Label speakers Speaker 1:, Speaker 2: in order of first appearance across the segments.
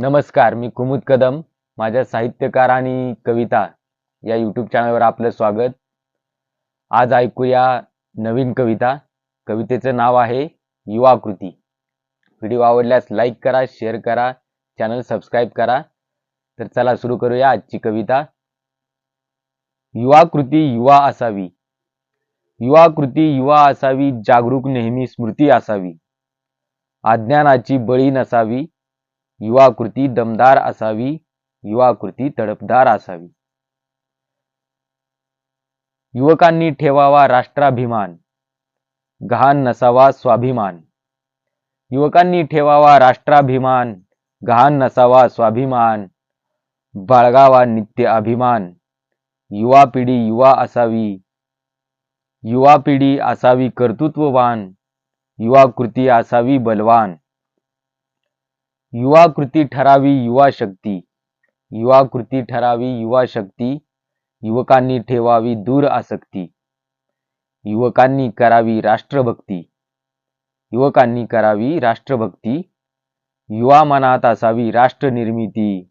Speaker 1: नमस्कार मी कुमुद कदम माझ्या साहित्यकार आणि कविता या यूट्यूब चॅनलवर आपलं स्वागत. आज ऐकूया नवीन कविता. कवितेचं नाव आहे युवाकृती. व्हिडिओ आवडल्यास लाईक करा शेअर करा चॅनल सबस्क्राईब करा. तर चला सुरू करूया आजची कविता. युवाकृती युवा असावी. युवाकृती युवा असावी जागरूक नेहमी स्मृती असावी. अज्ञानाची बळी नसावी. युवाकृती दमदार असावी युवाकृती तडपदार असावी. युवकांनी ठेवावा राष्ट्राभिमान गहाण नसावा स्वाभिमान. युवकांनी ठेवावा राष्ट्राभिमान गहाण नसावा स्वाभिमान बाळगावा नित्य अभिमान. युवा पिढी युवा असावी युवा पिढी असावी कर्तृत्ववान युवा कृती असावी बलवान. युवा कृती ठरावी युवा शक्ती. युवा कृती ठरावी युवा शक्ती. युवकांनी ठेवावी दूर आसक्ती. युवकांनी करावी राष्ट्रभक्ती. युवकांनी करावी राष्ट्रभक्ती. युवा मनात असावी राष्ट्रनिर्मिती.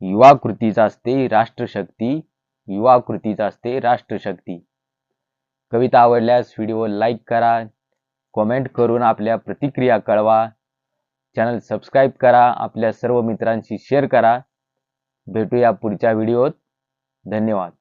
Speaker 1: युवा कृतीच असते राष्ट्रशक्ती. युवा कृतीच असते राष्ट्रशक्ती. कविता आवडल्यास व्हिडिओ लाईक करा. कमेंट करून आपल्या प्रतिक्रिया कळवा. चॅनल सबस्क्राईब करा आपल्या सर्व मित्रांशी शेअर करा. भेटूया पुढच्या व्हिडिओत धन्यवाद.